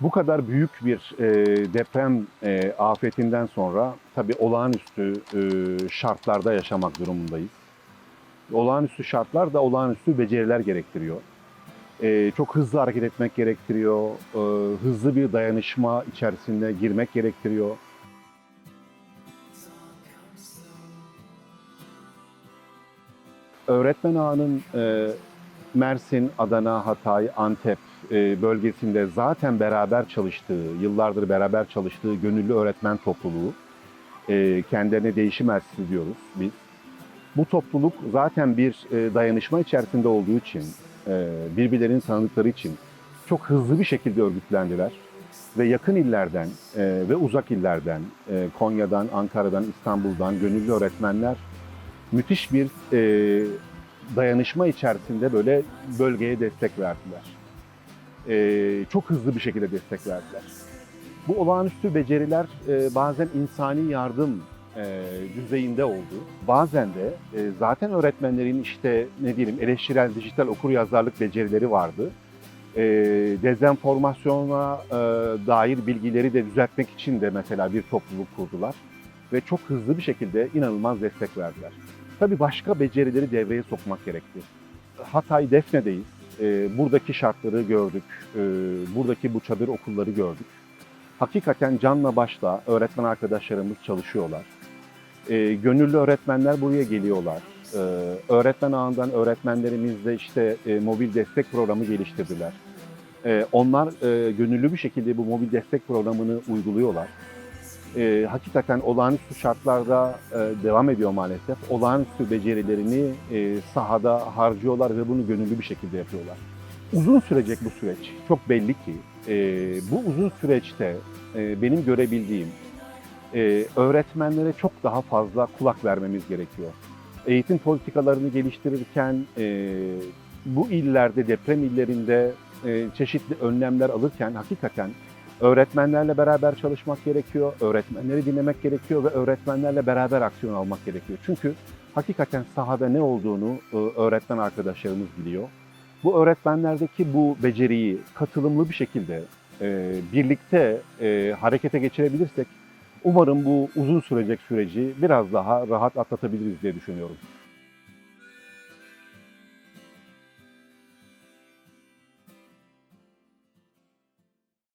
Bu kadar büyük bir e, deprem e, afetinden sonra tabii olağanüstü e, şartlarda yaşamak durumundayız. Olağanüstü şartlar da olağanüstü beceriler gerektiriyor. E, çok hızlı hareket etmek gerektiriyor, e, hızlı bir dayanışma içerisinde girmek gerektiriyor. Öğretmen ağının e, Mersin, Adana, Hatay, Antep bölgesinde zaten beraber çalıştığı, yıllardır beraber çalıştığı gönüllü öğretmen topluluğu, e, kendilerine değişim elçisi diyoruz biz. Bu topluluk zaten bir e, dayanışma içerisinde olduğu için, e, birbirlerini tanıdıkları için çok hızlı bir şekilde örgütlendiler. Ve yakın illerden e, ve uzak illerden, e, Konya'dan, Ankara'dan, İstanbul'dan gönüllü öğretmenler müthiş bir e, dayanışma içerisinde böyle bölgeye destek verdiler. E, çok hızlı bir şekilde destek verdiler. Bu olağanüstü beceriler e, bazen insani yardım e, düzeyinde oldu. Bazen de e, zaten öğretmenlerin işte ne diyelim eleştirel dijital okur yazarlık becerileri vardı. E, dezenformasyona e, dair bilgileri de düzeltmek için de mesela bir topluluk kurdular ve çok hızlı bir şekilde inanılmaz destek verdiler. Tabii başka becerileri devreye sokmak gerekti. Hatay Defne'deyiz. E, buradaki şartları gördük. E, buradaki bu çadır okulları gördük. Hakikaten canla başla öğretmen arkadaşlarımız çalışıyorlar. E, gönüllü öğretmenler buraya geliyorlar. E, öğretmen ağından öğretmenlerimiz de işte e, mobil destek programı geliştirdiler. E, onlar e, gönüllü bir şekilde bu mobil destek programını uyguluyorlar e, hakikaten olağanüstü şartlarda e, devam ediyor maalesef. Olağanüstü becerilerini e, sahada harcıyorlar ve bunu gönüllü bir şekilde yapıyorlar. Uzun sürecek bu süreç. Çok belli ki e, bu uzun süreçte e, benim görebildiğim e, öğretmenlere çok daha fazla kulak vermemiz gerekiyor. Eğitim politikalarını geliştirirken e, bu illerde, deprem illerinde e, çeşitli önlemler alırken hakikaten öğretmenlerle beraber çalışmak gerekiyor, öğretmenleri dinlemek gerekiyor ve öğretmenlerle beraber aksiyon almak gerekiyor. Çünkü hakikaten sahada ne olduğunu e, öğretmen arkadaşlarımız biliyor. Bu öğretmenlerdeki bu beceriyi katılımlı bir şekilde e, birlikte e, harekete geçirebilirsek umarım bu uzun sürecek süreci biraz daha rahat atlatabiliriz diye düşünüyorum.